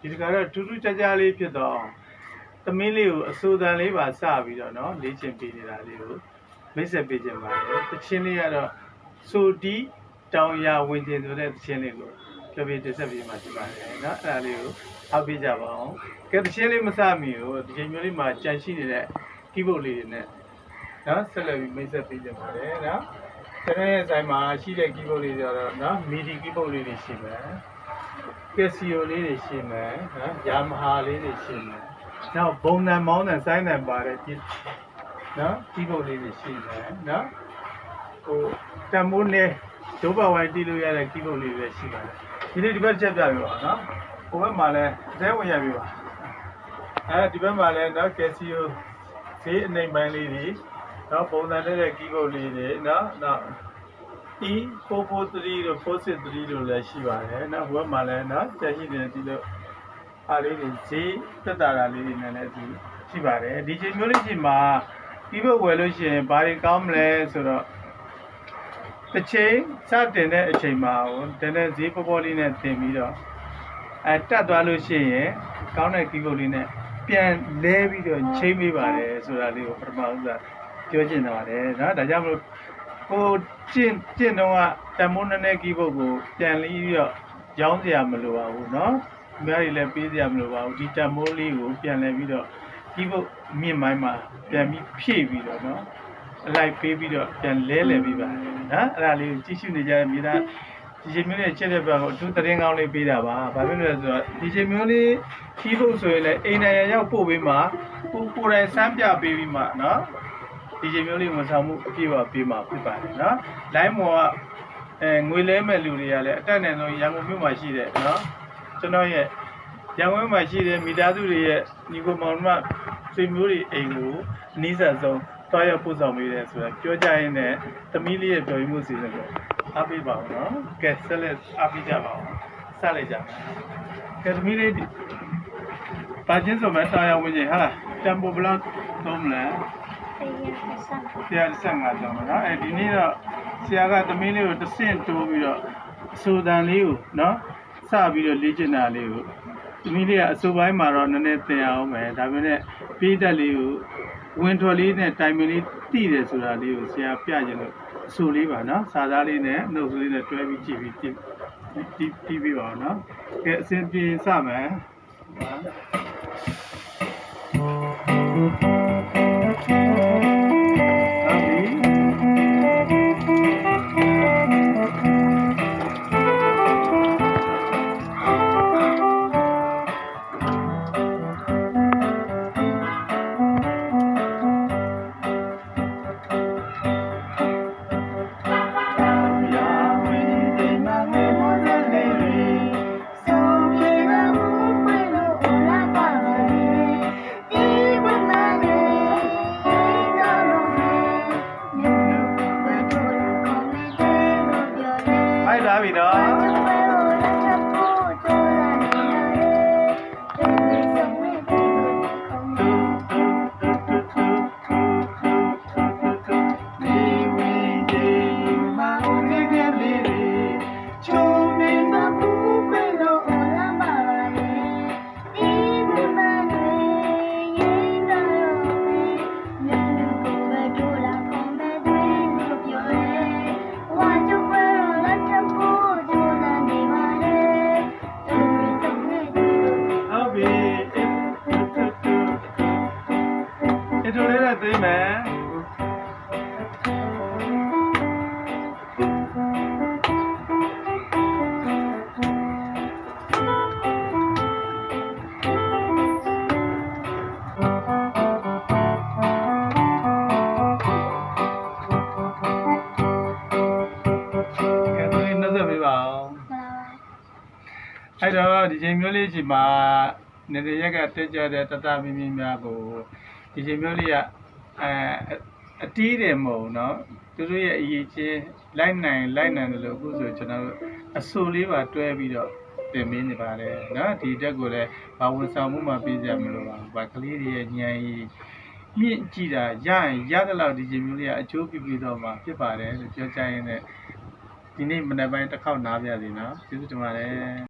ဒီတခါတော့ထူးထူးခြားခြားလေးဖြစ်တော့သမင်းလေးကိုအစိုးတန်လေးပါစပြီးတော့နော်လေ့ကျင့်ပေးနေတာလေးကိုမိတ်ဆက်ပေးခြင်းပါတယ်တချင်းလေးကတော့ဆိုတီတောင်ရဝင်ခြင်းဆိုတဲ့တချင်းလေးကိုပြောပြတင်ဆက်ပေးမှရှိပါတယ်နော်အဲ့ဒါလေးကိုအောက်ပေးကြပါအောင်ကဲတချင်းလေးမစမီကိုဒီချိန်မျိုးလေးမှာကြံရှိနေတဲ့ keyboard လေးတွေနဲ့နော်ဆက်လက်ပြီးမိတ်ဆက်ပေးခြင်းပါတယ်နော်ကျွန်တော်ရဲ့ဆိုင်မှာရှိတဲ့ keyboard လေးတွေကတော့နော် MIDI keyboard လေးတွေရှိမယ် Casio လေးတွေရှိမယ်နော် Yamaha လေးတွေရှိမယ်နောက်ဘုံနံမောင်းနံဆိုင်းနံပါတယ်ဒီနော် keyboard လေးတွေရှိမယ်နော်ဟိုတန်မိုးနဲ့ဒုဘဝိုင်းတီးလို့ရတဲ့ keyboard လေးတွေရှိပါတယ်ဒီနေ့ဒီဘက်ချက်ပြပြပါနော်ဟိုဘက်မှာလည်းအသေးဝင်ရပြီပါအဲဒီဘက်မှာလည်းနော် Casio ဈေးအနိုင်ပိုင်းလေးတွေနော်ပုံစံတဲ့ keyboard လေးတွေနော်နောက် E 443 တို့463တို့လည်းရှိပါတယ်။နောက်ဘက်မှာလည်းနော်တက်ရှိတယ်ဒီလိုအားလေးတွေဈေးတက်တာတာလေးတွေနဲ့လည်းဒီရှိပါတယ်။ဒီချိန်မျိုးလေးချိန်မှာပြီးဖို့ဝယ်လို့ရှိရင်ဘာတွေကောင်းမလဲဆိုတော့တစ်ချိန်စတင်တဲ့အချိန်မှာဟိုတနေ့ဈေးပေါ်ပေါ်လေးနဲ့တင်ပြီးတော့အဲတက်သွားလို့ရှိရင်ကောင်းတဲ့ keyboard လေးနဲ့ပြန်လဲပြီးတော့ချိန်ပေးပါတယ်ဆိုတာလေးကိုပထမဦးစွာပြောချင်ပါတယ်နော်ဒါကြောင့်မလို့ ကိုကျင့်ကျင့်တော့ကတမိုးနည်းနည်းကီးဖို့ကိုပြန်ပြီးတော့ရောင်းစရာမလိုပါဘူးเนาะအများကြီးလည်းပေးစရာမလိုပါဘူးဒီတမိုးလေးကိုပြန်လဲပြီးတော့ကီးဖို့မြင့်မိုင်းမှာပြန်ပြီးဖြည့်ပြီးတော့เนาะအလိုက်ပေးပြီးတော့ပြန်လဲလဲပြီးပါတယ်နော်အဲ့ဒါလေးကိုကြည့်ရှုနေကြတဲ့မိသားဒီချိန်မျိုးလေးချက်တဲ့ဘက်ကိုအထူးသတင်းကောင်းလေးပေးတာပါဘာဖြစ်လို့လဲဆိုတော့ဒီချိန်မျိုးလေးခီးဖို့ဆိုရင်လည်းအိမ်နိုင်ရရောက်ပို့ပေးမှာကိုကိုယ်တိုင်စမ်းပြပေးပြီးမှเนาะ ဒီချိန်မျိုးလေးဝန်ဆောင်မှုအပြည့်အဝပေးမှာဖြစ်ပါတယ်နော်။ line မော်ကအဲငွေလဲမဲ့လူတွေကလည်းအတက်နဲ့ဆုံးရန်ကုန်မြို့မှာရှိတဲ့နော်ကျွန်တော်ရဲ့ရန်ကုန်မြို့မှာရှိတဲ့မိသားစုတွေရဲ့ညီကိုမောင်နှမဆွေမျိုးတွေအိမ်ကိုအနည်းဆက်ဆုံးတွားရောက်ပို့ဆောင်ပေးတယ်ဆိုတာပြောကြရင်လည်းသမီးလေးရဲ့ပြောရမှုစီစဉ်ကိုအားပေးပါဦးနော်။ကဲဆက်လက်အားပေးကြပါဦး။စလိုက်ကြမယ်။ကဲသမီးလေးဒီပါချင်းဆိုမဲ့တာယာဝင်ကြီးဟာလားတမ်ပိုဘလောက်သုံးမလဲ။ တရားဆက်115ကျောင်းပါနော်အဲဒီနေ့တော့ဆရာကသမီးလေးကိုတစ်ဆင့်တိုးပြီးတော့အဆိုတန်လေးကိုနော်စပြီးတော့လေ့ကျင့်တာလေးကိုသမီးလေးကအဆိုပိုင်းမှာတော့နည်းနည်းသင်အောင်မယ်ဒါပေမဲ့ပေးတတ်လေးကိုဝင်ထွက်လေးနဲ့တိုင်မင်လေးတိတယ်ဆိုတာလေးကိုဆရာပြခြင်းလို့အဆိုလေးပါနော်စာသားလေးနဲ့နှုတ်ဆိုလေးနဲ့တွဲပြီးကြည့်ပြီးတိတိတိပြီးပါအောင်နော်ကဲအစဉ်ပြေစမယ်ဟုတ် ဖိုက်လာ ဒီတို့လေးနဲ့သိမ်းမယ်ကဲသူလေးနှုတ်ဆက်ပေးပါအောင်အဲ့တော့ဒီချိန်မျိုးလေးချိန်မှာနေရရက်ကတက်ကြတဲ့တတမင်းမင်းများကို ဒီချိန်မျိုးလေးကအဲအတီးတယ်မဟုတ်နော်သူတို့ရဲ့အရေးချင်းလိုက်နိုင်လိုက်နိုင်တယ်လို့အခုဆိုကျွန်တော်တို့အဆူလေးပါတွဲပြီးတော့တင်မင်းနေပါတယ်နော်ဒီတက်ကိုလည်းဘာဝန်ဆောင်မှုမှပြည့်စက်မလို့ပါဘာကလေးတွေရဲ့ဉာဏ်ကြီးမြင့်ကြည့်တာရရင်ရတဲ့လောက်ဒီချိန်မျိုးလေးကအကျိုးပြုပြီးတော့မှဖြစ်ပါတယ်လို့ပြောကြရင်လည်းဒီနေ့မနေ့ပိုင်းတစ်ခေါက်နားပြစီနော်ကျေးဇူးတင်ပါတယ်